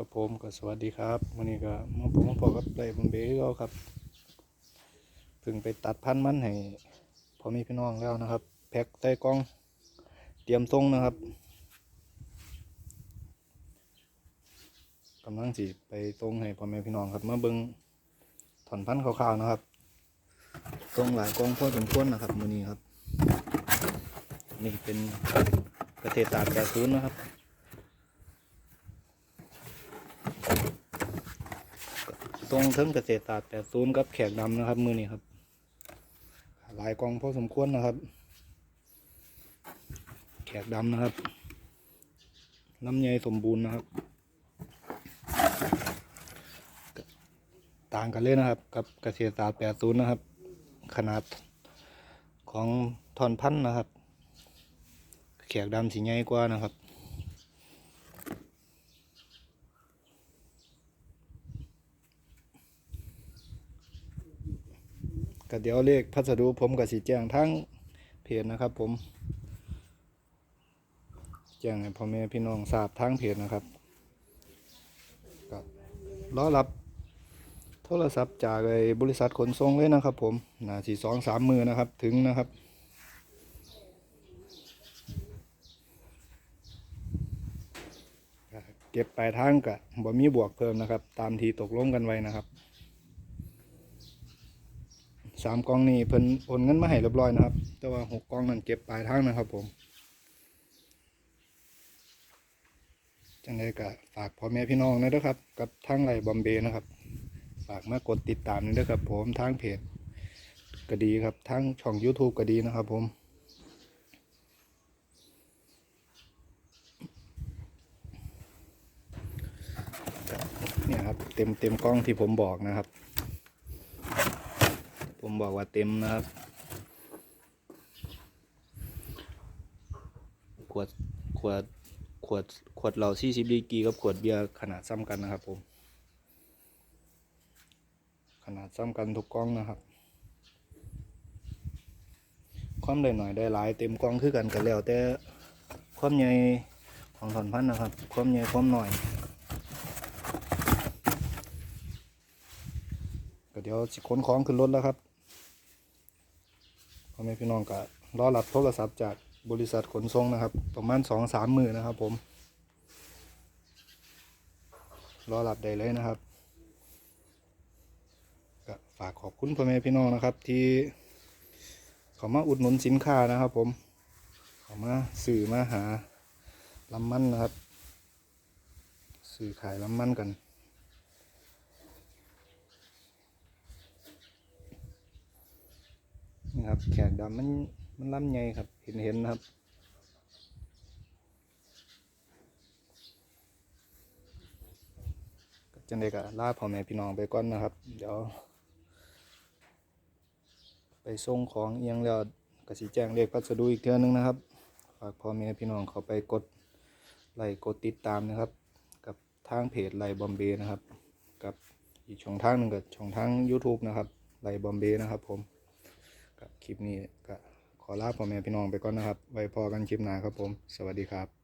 ครับผมก็สวัสดีครับวันนี้ก็มาผมมาพอกับไรบุญเบย์ก็ครับเพิ่งไปตัดพันธุ์มันให้พอมีพี่น้องแล้วนะครับ แพ็คใส่กล่องเตรียมส่งนะครับกำลังสิไปส่งให้พ่อแม่พี่น้องครับมาเบิ่งถอนพันธุ์คร่าวๆนะครับส่งหลายกล่องพ่อสมควรนนะครับมือนี้ครับ นี่เป็นเกษตรศาสตร์แปดศูนย์นะครับ ตรงเทิงเกษตรศาสตร์แปดศูนย์กับแขกดำนะครับ มือนี้ครับ หลายกองพอสมควรนะครับ แขกดำนะครับลำไยสมบูรณ์นะครับ ต่างกันเลยนะครับ กับเกษตรศาสตร์แปดศูนย์นะครับ ขนาดของทอนพันธุ์นะครับ แขกดำสีใหญ่กว่านะครับ ก็เดี๋ยวเลขพัสดุผมกับสีแจ้งทั้งเพจนะครับ ผม แจ้งให้พ่อแม่พี่น้องทราบทั้งเพจนะครับก็รอรับโทรศัพท์จากไอ้บริษัทขนส่งเลยนะครับ ผมนาสีสองสามมือนะครับถึงนะครับเก็บปลายทางกะบ่มีบวกเพิ่มนะครับ ตามที่ตกลงกันไว้นะครับ สามกล่องนี่เพิ่นโอนเงินมาให้เรียบร้อยนะครับ แต่ว่าหกกล่องนั่นเก็บปลายทางนะครับผมจังไดก็ฝากพ่อแม่พี่น้องนะด้อครับ กับทางไรบอมเบย์นะครับ ฝากมากดติดตามนี่เด้อครับ ผมทางเพจก็ดีครับทางช่อง YouTube ก็ดีนะครับ ผมเนี่ยครับเต็มเต็มกล้องที่ผมบอกนะครับ ผมบอกว่าเต็มนะครับ ขวด ขวด ขวด ขวดเราสี่สิบดีกีกับขวดเบียร์ขนาดซ้ำกันนะครับผม ขนาดซ้ำกันทุกกล้องนะครับ ความได้หน่อยได้หลายเต็มกล้องคือกันกันแล้ว แต่ความใหญ่ของถอนพันนะครับ ความใหญ่ความหน่อยก็เดี๋ยวสิขนของขึ้นรถแล้วครับ พ่อแม่พี่น้องก็รอรับโทรศัพท์จากบริษัทขนส่งนะครับ ประมาณสองสามมือนะครับ ผมรอรับได้เลยนะครับก็ฝากขอบคุณพ่อแม่พี่น้องนะครับ ที่เขามาอุดหนุนสินค้านะครับ ผมเขามาสื่อมาหาลำมันนะครับ สื่อขายลำมันกัน นี่ครับ แขกดำมันมันล้ำใหญ่ครับ เห็นเห็นครับจังไดก็ลาพ่อแม่พี่น้องไปก่อนนะครับ เดี๋ยว ไปส่งของเอียงแล้วกสิแจ้งเลขพัสดุอีกเทื่อนึงนะครับฝากพ่อแม่พี่น้องเขาไปกดไลค์กดติดตามนะครับ กับทางเพจไลบอมเบนะครับ กับอีกช่องทางหนึ่งกับช่องทาง YouTube นะครับไลบอมเบนะครับผม คลิปนี้ก็ขอลาพ่อแม่พี่น้องไปก่อนนะครับ ไว้พอกันคลิปหน้าครับผม สวัสดีครับ